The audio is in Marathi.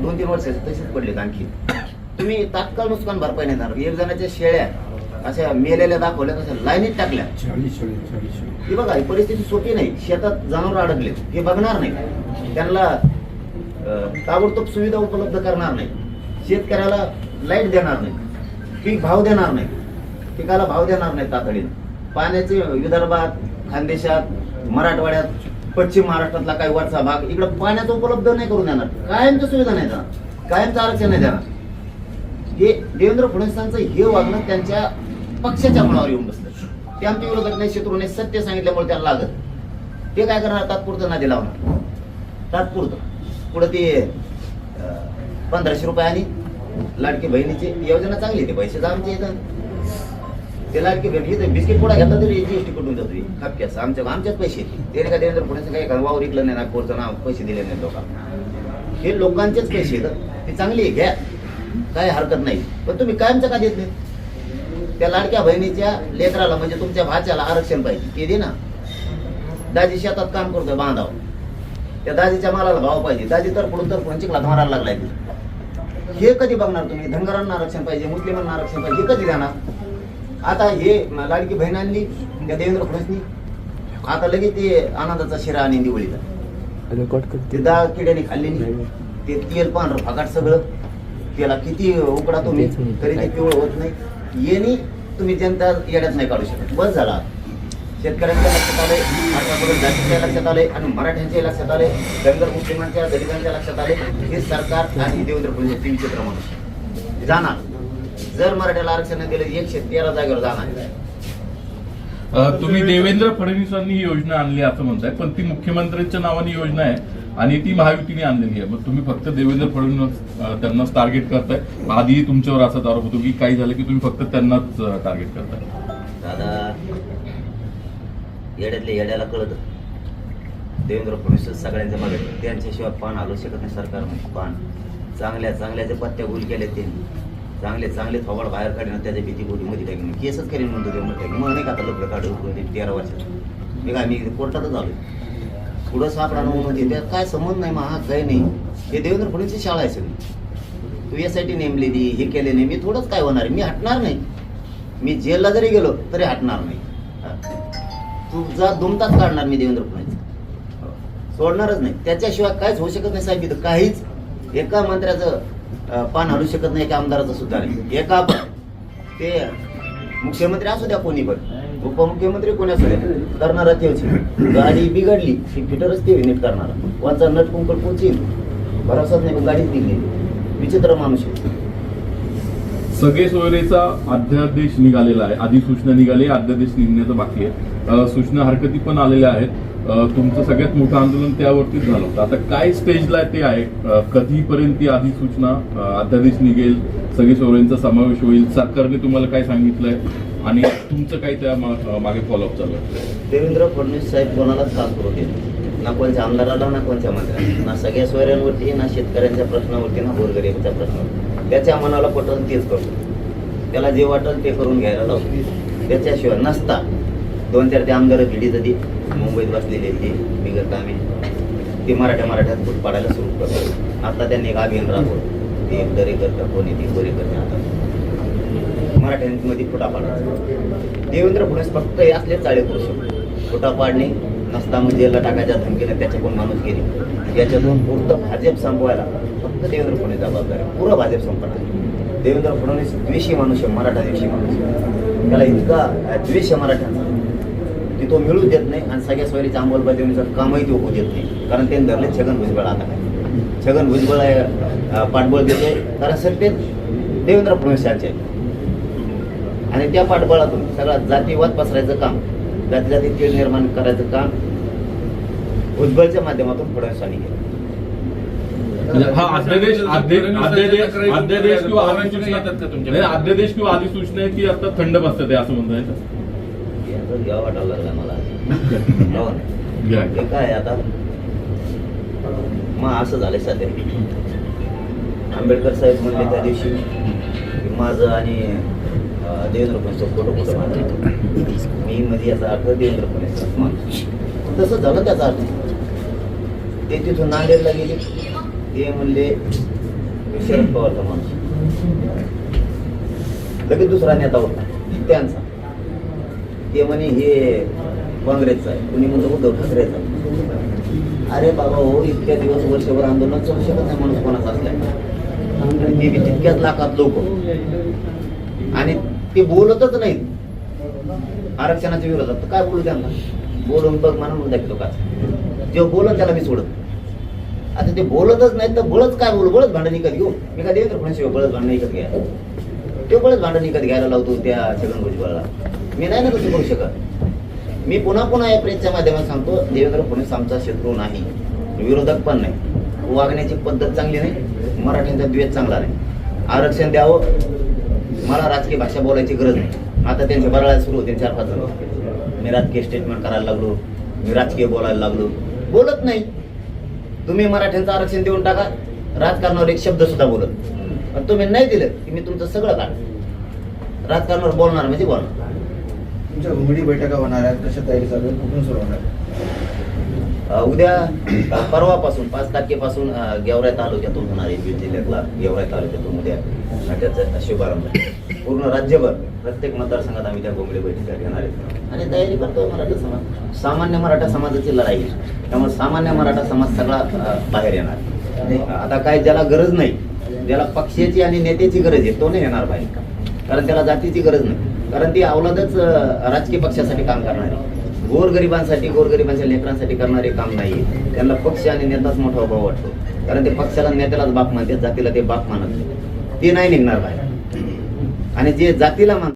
दोन तीन वर्ष तसेच पडलेत आणखी. तुम्ही तात्काळ नुकसान भरपाई नाही देणार. एक जणाच्या शेळ्या अशा मेलेल्या दाखवल्या तशा लाईनीत टाकल्या. ही बघा ही परिस्थिती सोपी नाही. शेतात जनावर अडकले. हे बघणार नाही. त्यांना ताबडतोब सुविधा उपलब्ध करणार नाही. शेतकऱ्याला लाइट देणार नाही. पीक भाव देणार नाही. पिकाला भाव देणार नाही तातडीनं. पाण्याचे विदर्भात खानदेशात मराठवाड्यात पश्चिम महाराष्ट्रातला काही वरचा भाग इकडं पाण्याचं उपलब्ध नाही करून देणार. कायमच्या सुविधा नाही देणार. कायमचं आरक्षण नाही देणार. हे देवेंद्र फडणवीसांचं हे वागणं त्यांच्या पक्षाच्या मनावर येऊन बसलं. ते आमच्या विरोधात नाही शत्रूने सत्य सांगितल्यामुळे त्याला लागत ते काय करणार? तात्पुरतं नादी लावणार. तात्पुरतं. पुढं ते पंधराशे रुपये आणि लाडकी बहिणीची योजना चांगली आहे. ते पैसे आमचे येतात ते लाडकी भेटली इथे बिस्किट पुढे घेतला तरी जीएसटी कुठून जातो खपक्यास आमच्या आमच्याच पैसे देणे त्याने का देवेंद्र पुण्याचं काही एखादं वावर इकलं नाही नागपूरचं नाव पैसे दिले नाही लोकांना. हे लोकांचेच पैसे आहेत. ते चांगली आहे घ्या. काही हरकत नाही. पण तुम्ही कायमचं का देत नाही त्या लाडक्या बहिणीच्या लेकराला म्हणजे तुमच्या भाच्याला आरक्षण पाहिजे. ते दे ना. दाजी शेतात काम करतोय बांधाव. त्या दाजीच्या मालाला भाव पाहिजे. दाजी तर पुढून तर पुढून चिखलात मारायला लागलाय. हे कधी बघणार तुम्ही? धनगरांना आरक्षण पाहिजे मुस्लिमांना आरक्षण पाहिजे हे कधी देणार? आता हे लाडकी बहिणांनी त्या देवेंद्र फडणवीसनी. आता लगेच ते आनंदाचा शिरा आणि दिवाळीचा ते डाळ किड्याने खाल्ली ते तेल पांढरं फाकाट सगळं. त्याला किती उकडा तुम्ही तरी ते पिवळ होत नाही. येणी तुम्ही जनता येड्यात नाही काढू शकत. बस झाला. शेतकऱ्यांच्या लक्षात आलंय आतापर्यंत जातीच्या लक्षात आलंय आणि मराठ्यांच्या लक्षात आलंय धनगर मुस्लिमांच्या दलितांच्या लक्षात आले हे सरकार आणि देवेंद्र फडणवीस माणूस जाणार. जर मराठ्याला आरक्षण दिलं एकशे तेरा जागेवर जाणार. तुम्ही देवेंद्र फडणवीसांनी ही योजना आणली असं म्हणताय पण ती मुख्यमंत्र्यांच्या नावाने योजना आहे आणि ती महायुतीने आणलेली आहे. मग तुम्ही फक्त देवेंद्र फडणवीस त्यांनाच टार्गेट करताय. आधी तुमच्यावर असाच आरोप होतो की काही झालं की तुम्ही फक्त त्यांनाच टार्गेट करताय. दादा येड्यातल्या येड्याला कळत. देवेंद्र फडणवीस सगळ्यांच्या मागे त्यांच्याशिवाय पान आलो शकत नाही सरकारमध्ये पान चांगल्या चांगल्या जे पत्त्या गोल केल्या त्यांनी. चांगले चांगले थोबाड बाहेर काढणं त्याच्या भीती बोलीमध्ये टाकून केसच करेन म्हणतो ते म्हणतो मग नाही का आता लग्न काढून तेरा वर्षात. मी काय मी कोर्टातच आलो पुढं सापडा म्हणून त्यात काय संबंध नाही मग काही नाही. हे देवेंद्र फडणवीसची शाळा आहे सगळी. तू यासाठी नेमलेली हे केले नाही. मी थोडंच काय होणार मी हटणार नाही. मी जेलला जरी गेलो तरी हटणार नाही. तू जा दुमताच काढणार मी देवेंद्र फडणवीस. सोडणारच नाही. त्याच्याशिवाय काहीच होऊ शकत नाही साहेब. इथं काहीच. एका मंत्र्याचं पान हलू शकत नाही एका आमदाराचं सुद्धा? एका पण ते मुख्यमंत्री असू द्या कोणी पण. उपमुख्यमंत्री कोणी असू द्या करणारा तेच गाडी बिघडली की फिटरच ते नीट करणारा. वाचा नट कुंकड पोचील. भरोसाच नाही पण गाडीच निघली. विचित्र माणूस आहे. सगळे सोयरेचा अध्यादेश निघालेला आहे अधिसूचना निघाली अध्यादेश निघण्याचं बाकी आहे. सूचना हरकती पण आलेल्या आहेत. तुमचं सगळ्यात मोठं आंदोलन त्यावरतीच झालं होतं. आता काय स्टेजला ते आहे? कधीपर्यंत ती अधिसूचना अ, अध्यादेश निघेल सगळे सोयरेंचा समावेश होईल? सरकारने तुम्हाला काय सांगितलंय? आणि तुमचं काय त्या मा- मागे फॉलोअप चालू आहे? देवेंद्र फडणवीस साहेब कोणालाच त्रास करू देत ना कोणत्या आमदाराला ना कोणत्या मंत्र्याला ना सगळ्या सोयऱ्यांवरती ना शेतकऱ्यांच्या प्रश्नावरती ना गोरगरिबाच्या प्रश्नावर त्याच्या मनाला पटवून तेच करतो. त्याला जे वाटेल ते करून घ्यायला लावतो. त्याच्याशिवाय नसता. दोन चार ते आमदार भिडीत ती मुंबईत बसलेले ते बिगर कामे ते मराठ्या मराठ्यात फूट पाडायला सुरू करतात. आता त्यांनी एक अभियान राबवलं. ते दरे करतं कोणी ते? गोरे करते आता. मराठ्यांमध्ये फुटा पाडायचा. देवेंद्र फडणवीस फक्त असले चाळे करू शकतो फुटा पाडणे नसता म्हणजे मग जेलला टाकायच्या धमकीने त्याच्याकडून माणूस गेली. याच्यातून पुरतं भाजप संपवायला फक्त देवेंद्र फडणवीस जबाबदार. आहे पुरं भाजप संपणार. देवेंद्र फडणवीस द्वेषी माणूस आहे मराठा द्वेषी माणूस त्याला इतका द्वेष आहे मराठ्यांचा. की तो मिळूच देत नाही आणि सगळ्या सोयरीच्या अंमलबजावणीचं कामही तो होऊ देत नाही. कारण त्यांनी धरले छगन भुजबळ आता. काय छगन भुजबळ पाठबळ देते कारण सत्तेत देवेंद्र फडणवीस यांचे. आणि त्या पाठबळातून सगळा जातीवाद पसरायचं काम जाती जाती तेढ निर्माण करायचं काम भुजबळच्या माध्यमातून फडणवीसांनी केलं. म्हणजे हा अध्यादेश अध्य- अध्यादेश किंवा अधिसूचना नाही, अध्यादेश किंवा अधिसूचना की आता थंड बसतात असं म्हणताय यांचं घ्यावं वाटायला लागला मला. हो ना? काय आता? मग असं झालंय सध्या. आंबेडकर साहेब म्हणले त्या दिवशी माझं आणि देवेंद्र फडणवीसचा फोटो कुठं माझा मी मध्ये याचा अर्थ देवेंद्र फडणवीस तसं झालं त्याचा अर्थ. ते तिथून नांदेडला गेले. ते म्हणले शरद पवारचा माणूस. लगेच दुसरा नेता होता. त्यांचा. ते म्हणे हे काँग्रेसचा आहे. कुणी म्हणतो उद्धव ठाकरेचा अरे बाबा हो इतक्या दिवस वर्षभर आंदोलन चालू शकत नाही माणूस कोणाचा असल्या आणि ते बी तितक्याच लाखात लोक. आणि ते बोलतच नाहीत. आरक्षणाच्या विरोधात. तर काय बोलू त्यांना? बोलून बघ म्हणून म्हणून दाखवतो का? जेव्हा बोलत त्याला मी सोडत आता ते बोलतच नाही तर बळच काय बोलू? बळच भांडण विकत घेऊ. मी का देवेंद्र फडणवीस बळच भांडण विकत घ्या ते बळच भांडण विकत घ्यायला लावतो त्या छगन भुजबळला. मी नाही ना तसं करू शकत. मी पुन्हा पुन्हा या प्रेसच्या माध्यमात सांगतो देवेंद्र फडणवीस आमचा शत्रू नाही. विरोधक पण नाही. वागण्याची पद्धत चांगली नाही मराठ्यांचा द्वेष चांगला नाही. आरक्षण द्यावं मला राजकीय भाषा बोलायची गरज नाही. आता त्यांच्या बराळा सुरू होते चार पाच जण. मी राजकीय स्टेटमेंट करायला लागलो मी राजकीय बोलायला लागलो. बोलत नाही. तुम्ही मराठ्यांचं आरक्षण देऊन टाका राजकारणावर एक शब्द सुद्धा बोलत पण तुम्ही नाही दिलं की मी तुमचं सगळं काढ राजकारणावर बोलणार म्हणजे बोलणार. तुमच्या घुमडी बैठका होणार आहेत कशा तयारी चालू आहे कुठून सुरू होणार उद्या परवापासून पाच तारखेपासून अ, गेवराई तालुक्यातून होणार आहे बीड जिल्ह्यातला गेवराई तालुक्यातून उद्या नाट्याचा शुभारंभ. आहे. पूर्ण राज्यभर प्रत्येक मतदारसंघात आम्ही त्या घोंगडी बैठका घेणार आहे आणि तयारी करतो मराठा समाज. सामान्य मराठा समाजाची लढाई. त्यामुळे सामान्य मराठा समाज सगळा बाहेर येणार. आणि आता काय ज्याला गरज नाही ज्याला पक्षाची आणि नेत्याची गरज आहे तो नाही येणार बाहेर. कारण त्याला जातीची गरज नाही. कारण ती अवलादच राजकीय पक्षासाठी काम करणार. आहे गोरगरिबांसाठी गोरगरिबांच्या लेकरांसाठी करणारे काम नाही त्यांना पक्ष आणि नेताच मोठा अभाव वाटतो. कारण ते पक्षाला नेत्यालाच बाप मानते जातीला ते बाप मानत ते नाही निघणार बाहेर. आणि जे जातीला मान